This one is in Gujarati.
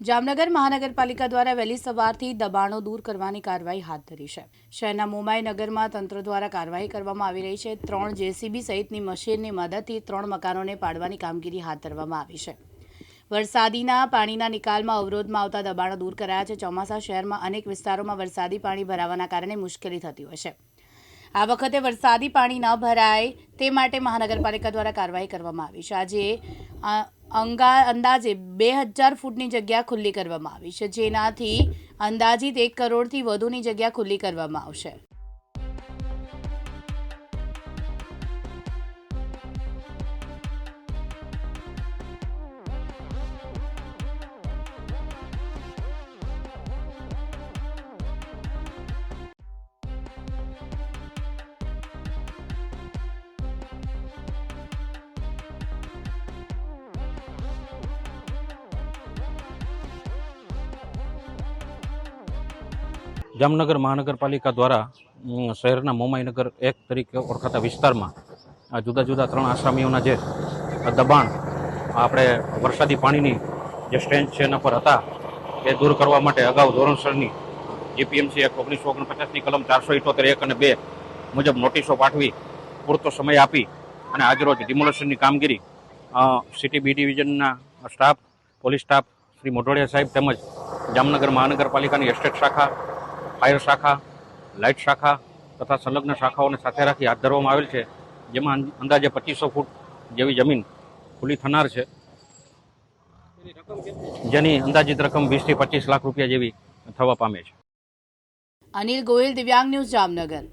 જામનગર મહાનગરપાલિકા દ્વારા વહેલી સવારથી દબાણો દૂર કરવાની કાર્યવાહી હાથ ધરી છે. શહેરના મોમાઈ નગરમાં તંત્ર દ્વારા કાર્યવાહી કરવામાં આવી રહી છે. ત્રણ જેસીબી સહિતની મશીનની મદદથી ત્રણ મકાનોને પાડવાની કામગીરી હાથ ધરવામાં આવી છે. વરસાદીના પાણીના નિકાલમાં અવરોધમાં આવતા દબાણો દૂર કરાયા છે. ચોમાસા શહેરમાં અનેક વિસ્તારોમાં વરસાદી પાણી ભરાવાના કારણે મુશ્કેલી થતી હોય છે. આ વખતે વરસાદી પાણી ન ભરાય તે માટે મહાનગરપાલિકા દ્વારા કાર્યવાહી કરવામાં આવી છે. આજે અંગા, અંદાજે બે હજાર ફૂટની જગ્યા ખુલ્લી કરવામાં આવી છે. જેનાથી અંદાજિત એક કરોડથી વધુની જગ્યા ખુલ્લી કરવામાં આવશે. જામનગર મહાનગરપાલિકા દ્વારા શહેરના મોમાઈનગર એક તરીકે ઓળખાતા વિસ્તારમાં, આ જુદા જુદા ત્રણ આસામીઓના જે દબાણ આપણે વરસાદી પાણીની જે સ્ટેન્જ છે એના પર હતા, એ દૂર કરવા માટે અગાઉ ધોરણસરની જીપીએમસી એક ઓગણીસો ઓગણપચાસની કલમ ચારસો ઇઠોતેર એક અને બે મુજબ નોટિસો પાઠવી, પૂરતો સમય આપી અને આજરોજ ડિમોલેશનની કામગીરી city B ડિવિઝનના staff, police staff Shri Modhodiya સાહેબ તેમજ જામનગર મહાનગરપાલિકાની એસ્ટેટ શાખા ફાયર શાખા, લાઇટ શાખા તથા સંલગ્ન શાખાઓને સાથે રાખી હાથ ધરવામાં આવેલ છે, જેમાં અંદાજે પચીસો ફૂટ જેવી જમીન ખુલ્લી થનાર છે. જેની અંદાજિત રકમ વીસથી પચીસ લાખ રૂપિયા જેવી થવા પામે છે. અનિલ ગોયલ, દિવ્યાંગ ન્યૂઝ જામનગર.